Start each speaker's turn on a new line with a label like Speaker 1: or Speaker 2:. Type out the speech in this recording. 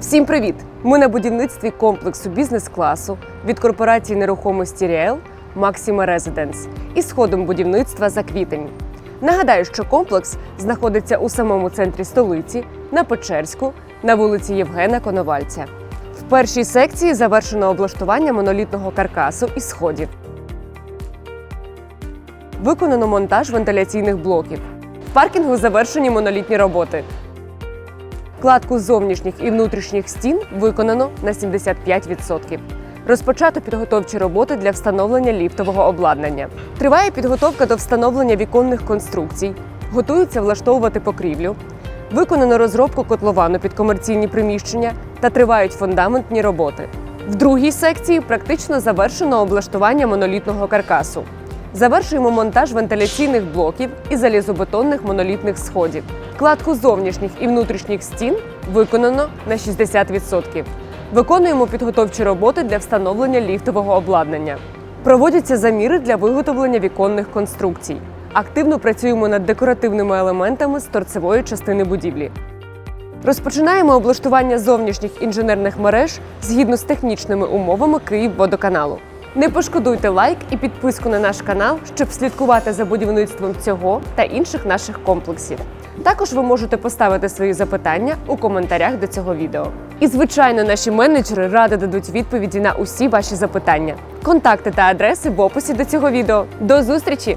Speaker 1: Всім привіт! Ми на будівництві комплексу бізнес-класу від корпорації нерухомості Ріел Максима Резиденс із ходом будівництва за квітень. Нагадаю, що комплекс знаходиться у самому центрі столиці на Печерську на вулиці Євгена Коновальця. В першій секції завершено облаштування монолітного каркасу і сходів. Виконано монтаж вентиляційних блоків. В паркінгу завершені монолітні роботи. Кладку зовнішніх і внутрішніх стін виконано на 75%. Розпочато підготовчі роботи для встановлення ліфтового обладнання. Триває підготовка до встановлення віконних конструкцій, готуються влаштовувати покрівлю. Виконано розробку котловану під комерційні приміщення та тривають фундаментні роботи. В другій секції практично завершено облаштування монолітного каркасу. Завершуємо монтаж вентиляційних блоків і залізобетонних монолітних сходів. Кладку зовнішніх і внутрішніх стін виконано на 60%. Виконуємо підготовчі роботи для встановлення ліфтового обладнання. Проводяться заміри для виготовлення віконних конструкцій. Активно працюємо над декоративними елементами з торцевої частини будівлі. Розпочинаємо облаштування зовнішніх інженерних мереж згідно з технічними умовами Київводоканалу. Не пошкодуйте лайк і підписку на наш канал, щоб слідкувати за будівництвом цього та інших наших комплексів. Також ви можете поставити свої запитання у коментарях до цього відео. І, звичайно, наші менеджери ради дадуть відповіді на усі ваші запитання. Контакти та адреси в описі до цього відео. До зустрічі!